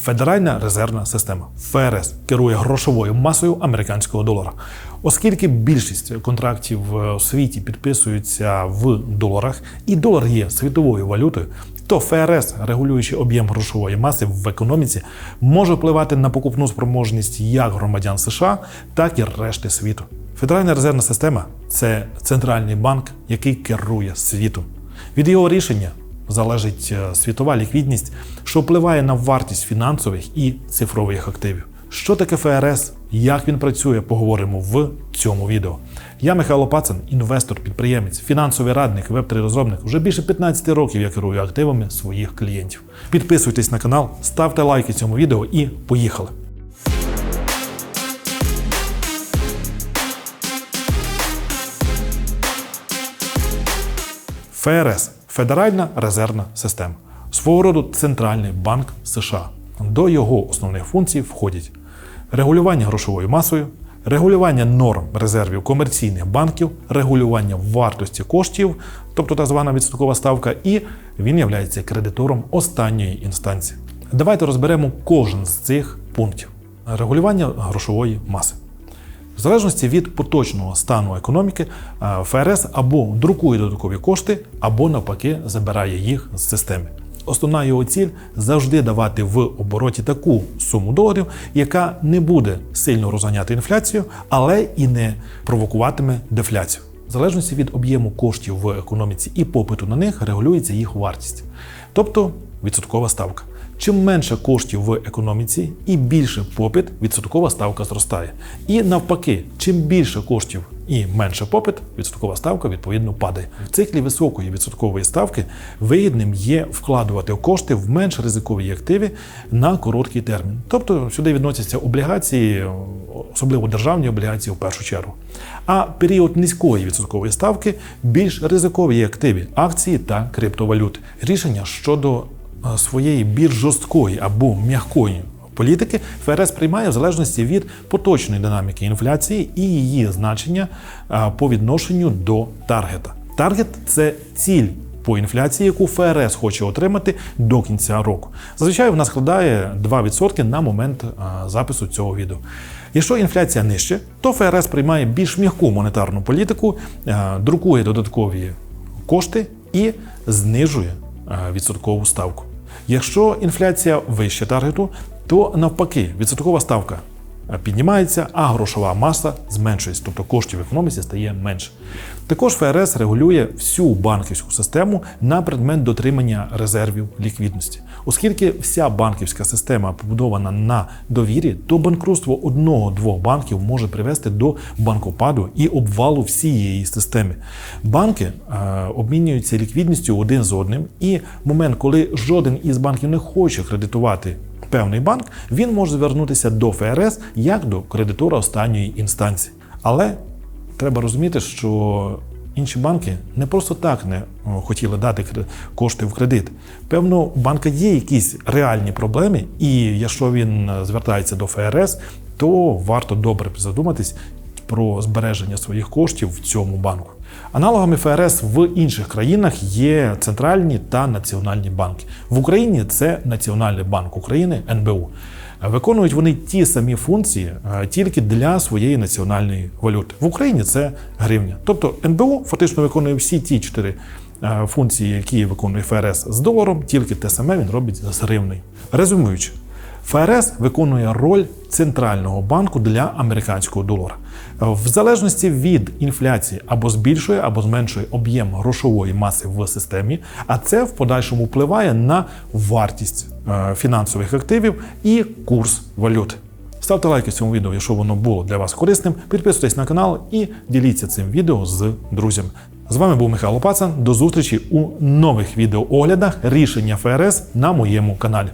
Федеральна резервна система ФРС керує грошовою масою американського долара. Оскільки більшість контрактів в світі підписуються в доларах, і долар є світовою валютою, то ФРС, регулюючи об'єм грошової маси в економіці, може впливати на покупну спроможність як громадян США, так і решти світу. Федеральна резервна система це центральний банк, який керує світом. Від його рішення залежить е, світова ліквідність, що впливає на вартість фінансових і цифрових активів. Що таке ФРС, як він працює, поговоримо в цьому відео. Я Михайло Пацан, інвестор, підприємець, фінансовий радник, веб-3 розробник. Вже більше 15 років я керую активами своїх клієнтів. Підписуйтесь на канал, ставте лайки цьому відео і поїхали. ФРС Федеральна резервна система. Свого роду центральний банк США. До його основних функцій входять регулювання грошовою масою, регулювання норм резервів комерційних банків, регулювання вартості коштів, тобто так звана відсоткова ставка, і він є кредитором останньої інстанції. Давайте розберемо кожен з цих пунктів. Регулювання грошової маси. В залежності від поточного стану економіки, е, ФРС або друкує додаткові кошти, або навпаки забирає їх з системи. Основна його ціль завжди давати в обороті таку суму доларів, яка не буде сильно розганяти інфляцію, але і не провокуватиме дефляцію. В залежності від об'єму коштів в економіці і попиту на них регулюється їх вартість, тобто відсоткова ставка. Чим менше коштів в економіці і більше попит, відсоткова ставка зростає. І навпаки, чим більше коштів і менше попит, відсоткова ставка відповідно падає. В циклі високої відсоткової ставки вигідним є вкладувати кошти в менш ризикові активи на короткий термін. Тобто сюди відносяться облігації, особливо державні облігації в першу чергу. А період низької відсоткової ставки більш ризикові активи, акції та криптовалюти. Рішення щодо своєї більш жорсткої або м'якої політики ФРС приймає в залежності від поточної динаміки інфляції і її значення е, по відношенню до таргета. Таргет це ціль. По інфляції, яку ФРС хоче отримати до кінця року, зазвичай вона складає 2% на момент е, запису цього відео. Якщо інфляція нижче, то ФРС приймає більш м'яку монетарну політику, е, друкує додаткові кошти і знижує е, відсоткову ставку. Якщо інфляція вище таргету, то навпаки відсоткова ставка піднімається, а грошова маса зменшується, тобто коштів в економіці стає менше. Також ФРС регулює всю банківську систему на предмет дотримання резервів ліквідності. Оскільки вся банківська система побудована на довірі, то банкрутство одного-двох банків може привести до банкопаду і обвалу всієї системи. Банки е, обмінюються ліквідністю один з одним, і момент, коли жоден із банків не хоче кредитувати певний банк, він може звернутися до ФРС як до кредитора останньої інстанції. Але треба розуміти, що інші банки не просто так не хотіли дати кошти в кредит. Певно, у банка є якісь реальні проблеми, і якщо він звертається до ФРС, то варто добре задуматись про збереження своїх коштів в цьому банку. Аналогами ФРС в інших країнах є центральні та національні банки. В Україні це Національний банк України НБУ. Виконують вони ті самі функції тільки для своєї національної валюти. В Україні це гривня. Тобто НБУ фактично виконує всі ті чотири функції, які виконує ФРС з доларом, тільки те саме він робить з гривнею. Резюмуючи. ФРС виконує роль центрального банку для американського долара. В залежності від інфляції або збільшує, або зменшує об'єм грошової маси в системі, а це в подальшому впливає на вартість е, фінансових активів і курс валюти. Ставте лайки цьому відео, якщо воно було для вас корисним. Підписуйтесь на канал і діліться цим відео з друзями. З вами був Михайло Пацан. До зустрічі у нових відеооглядах рішення ФРС на моєму каналі.